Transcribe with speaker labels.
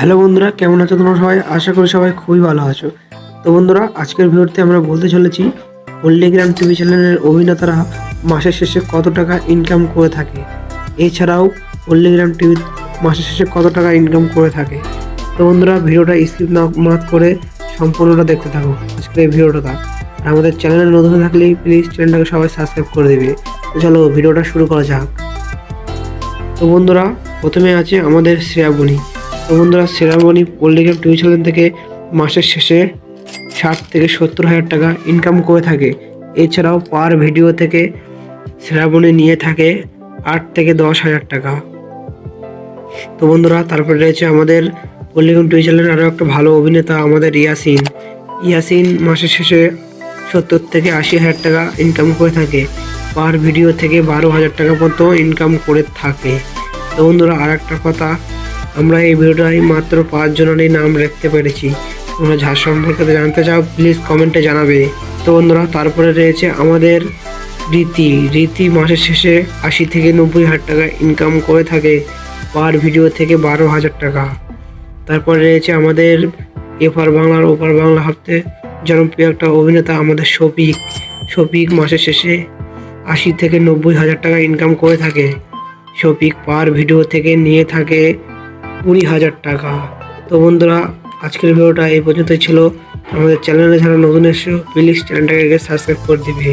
Speaker 1: Hello বন্ধুরা, কেমন আছো তোমরা সবাই? আশা করি সবাই খুবই ভালো আছো। তো বন্ধুরা, আজকের ভিডিওতে আমরা বলতে চলেছি, পল্লিগ্রাম টিভি চ্যানেলের অভিনেতারা মাসের শেষে কত টাকা ইনকাম করে থাকে। এছাড়াও পল্লিগ্রাম টিভি মাসের শেষে কত টাকা ইনকাম করে থাকে। তো বন্ধুরা, ভিডিওটা স্কিপ না মাত করে সম্পূর্ণটা দেখতে থাকো। আজকের এই ভিডিওটা আর আমাদের চ্যানেলে নতুন থাকলে প্লিজ চ্যানেলটাকে সবাই সাবস্ক্রাইব করে দেবে। তো চলো ভিডিওটা শুরু করা যাক। তো বন্ধুরা, প্রথমে আছে আমাদের শ্রেয়া শ্রেয়াবণী। তো বন্ধুরা পল্লিগ্রাম টিভি চ্যানেল থেকে মাসের শেষে ষাট থেকে সত্তর হাজার টাকা ইনকাম করে থাকে। এছাড়াও পার ভিডিও থেকে শ্রেয়াবণী নিয়ে থাকে আট থেকে দশ হাজার টাকা। তো বন্ধুরা, তারপরে রয়েছে আমাদের পল্লিগ্রাম টিভি চ্যানেলের আরও একটা ভালো অভিনেতা আমাদের ইয়াসিন। ইয়াসিন মাসের শেষে সত্তর থেকে আশি হাজার টাকা ইনকাম করে থাকে। পার ভিডিও থেকে বারো হাজার টাকা পর্যন্ত ইনকাম করে থাকে। তো বন্ধুরা আর একটা কথা আমরা এই ভিডিওটাই মাত্র পাঁচ জনেরই নাম রাখতে পেরেছি। তোমরা যার সম্পর্কে জানতে চাও প্লিজ কমেন্টে জানাবে। তো বন্ধুরা, তারপরে রয়েছে আমাদের রীতি। রীতি মাসের শেষে আশি থেকে নব্বই হাজার টাকা ইনকাম করে থাকে পার ভিডিও থেকে বারো হাজার টাকা। তারপরে রয়েছে আমাদের এপার বাংলার ওপার বাংলা হাতে জনপ্রিয় একটা অভিনেতা আমাদের শফিক। শফিক মাসের শেষে আশি থেকে নব্বই হাজার টাকা ইনকাম করে থাকে। শফিক পার ভিডিও থেকে নিয়ে থাকে কুড়ি হাজার টাকা। তো বন্ধুরা, আজকের ভিডিওটা এই পর্যন্তই ছিল। আমাদের চ্যানেলে যারা নতুন এসে প্লিজ চ্যানেলটাকে সাবস্ক্রাইব করে দিবে।